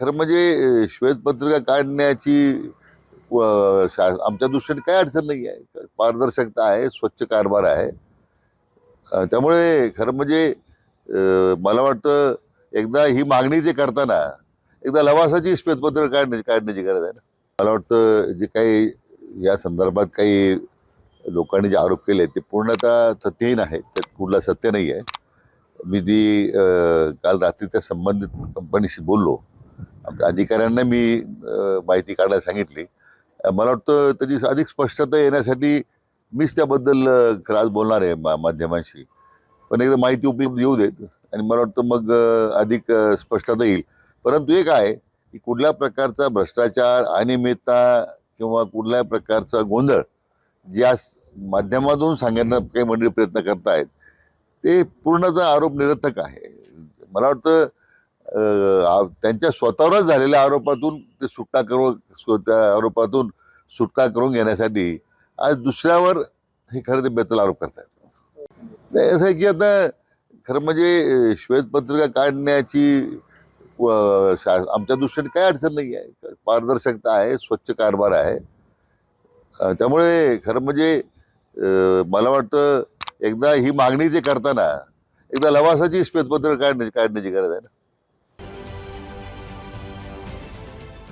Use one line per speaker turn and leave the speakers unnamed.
खरं म्हणजे श्वेतपत्रिका काढण्याची व- शा- आमच्या दृष्टीने काही अडचण नाही आहे. पारदर्शकता आहे स्वच्छ कारभार आहे. त्यामुळे खरं म्हणजे मला वाटतं एकदा ही मागणी जे करताना एकदा लवासाची श्वेतपत्र काढण्या काढण्याची गरज आहे ना. मला वाटतं जे काही या संदर्भात काही लोकांनी जे आरोप केले ते पूर्णतः तथ्यहीन आहेत. त्यात कुठला सत्य नाही आहे. मी ती काल रात्री त्या संबंधित कंपनीशी बोललो अधिकाऱ्यांना मी माहिती काढायला सांगितली. मला वाटतं त्याची अधिक स्पष्टता येण्यासाठी मीच त्याबद्दल अं, आज बोलणार आहे मा माध्यमांशी. पण एकदा माहिती उपलब्ध येऊ देत आणि मला वाटतं मग अधिक स्पष्टता येईल. परंतु एक आहे की कुठल्या प्रकारचा भ्रष्टाचार अनियमितता किंवा कुठल्या प्रकारचा गोंधळ ज्या माध्यमातून सांगण्याचा काही मंडळी प्रयत्न करतायत ते पूर्णतः आरोप निरर्थक आहे. मला वाटतं त्यांच्या स्वतःवरच झालेल्या आरोपातून ते सुटका करून त्या आरोपातून सुटका करून घेण्यासाठी आज दुसऱ्यावर हे खरं ते बेतल आरोप करतात नाही असं आहे की आता खरं म्हणजे श्वेतपत्रिका काढण्याची व- शा- आमच्या दृष्टीने काही अडचण नाही आहे. पारदर्शकता आहे स्वच्छ कारभार आहे. त्यामुळे खरं म्हणजे मला वाटतं एकदा ही मागणी जे करताना एकदा लवासाची श्वेतपत्रिका काढण्याची काढण्याची गरज आहे ना.